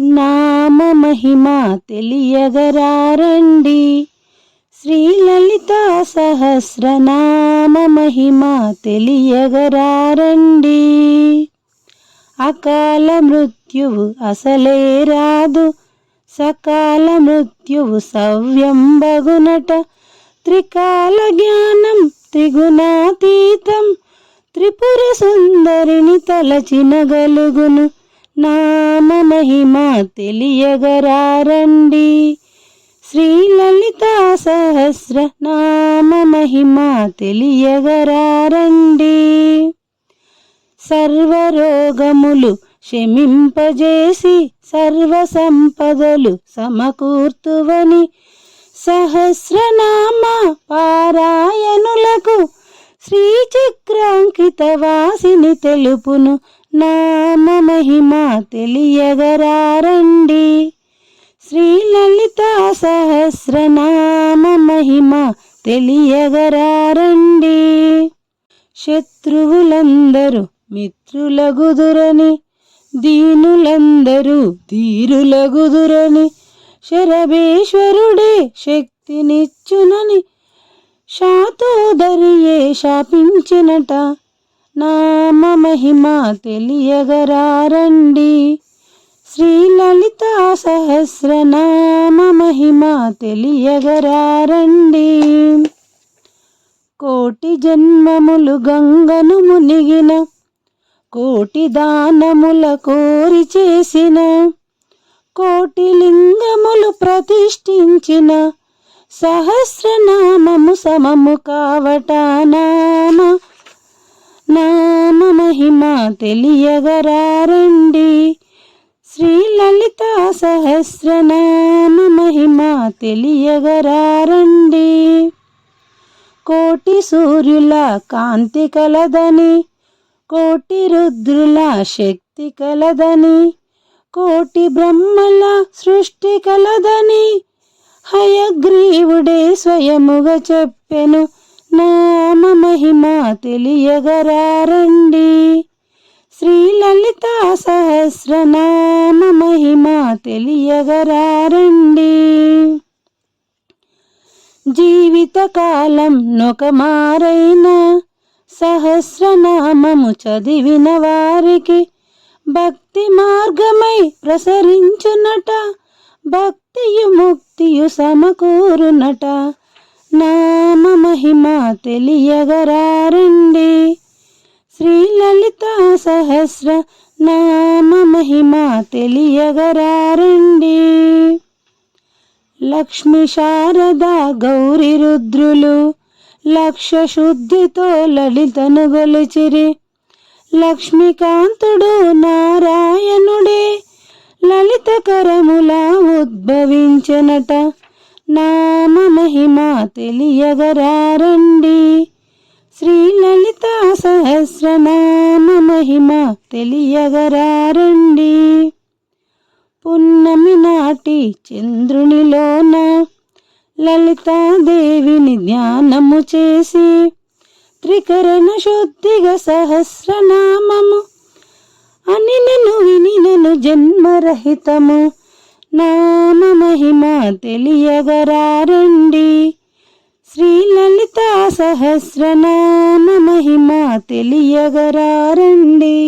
నామ మహిమ తెలియగరారండి. శ్రీ లలిత సహస్రనామ మహిమ తెలియగరారండి. అకాల మృత్యువు అసలే రాదు. సకాల మృత్యువు సవ్యం బగునట. త్రికాల జ్ఞానం త్రిగుణాతీతం. త్రిపుర సుందరిని తలచినగలుగును నామ మహిమ తెలియగరారండి. శ్రీ లలిత సహస్ర నామ మహిమ తెలియగరారండి. సర్వరోగములు క్షమింపజేసి సర్వ సంపదలు సమకూర్తువని సహస్రనామ పారాయణులకు శ్రీచక్రాంకిత వాసిని తెలుపును. నామ మహిమ తెలియగరారండి. శ్రీ లలిత సహస్రనామ మహిమ తెలియగరారండి. శత్రువులందరూ మిత్రులగుదురని దీనులందరూ ధీరులగుదురని శరభేశ్వరుడే శక్తినిచ్చునని శాతోదరియే శాపించినట? నామ మహిమ తెలియగరారండి. శ్రీ లలిత సహస్రనామ మహిమ తెలియగరారండి. కోటి జన్మములు గంగను మునిగిన కోటి దానముల కోరి చేసిన కోటి లింగములు ప్రతిష్ఠించిన సహస్రనామము సమము కావట నామ. నామ మహిమ తెలియగరారండి. శ్రీ లలిత సహస్రనామ మహిమ తెలియగరారండి. కోటి సూర్యుల కాంతి కలదని కోటి రుద్రుల శక్తి కలదని కోటి బ్రహ్మల సృష్టి కలదని హయగ్రీవుడే స్వయముగా చెప్పెను. నామ మహిమ తెలియగరారండి. శ్రీ లలిత సహస్రనామ మహిమ తెలియగరారండి. జీవితకాలం నొకమారైన సహస్రనామము చదివిన వారికి భక్తి మార్గమై ప్రసరించునట భక్తియు ముక్తియు సమకూరునట. నామ మహిమ తెలియగరారండి. శ్రీ లలిత సహస్ర నామ మహిమ తెలియగరారండి. లక్ష్మి శారద గౌరి రుద్రులు లక్ష శుద్ధితో లలితను గొలిచిరి లక్ష్మీకాంతుడు నారాయణుడు లలిత కరముల ఉద్భవించనట నామ మహిమ తెలియగరారండి. శ్రీ లలిత సహస్రనామ మహిమ తెలియగరారండి. పున్నమి నాటి చంద్రునిలోన లలితాదేవిని ధ్యానము చేసి త్రికరణ శుద్ధిగా సహస్రనామము అని నన్ను విని నన్ను జన్మరహితము నామ మహిమ తెలియగరారండి. శ్రీ లలిత సహస్రనామ మహిమ తెలియగరారండి.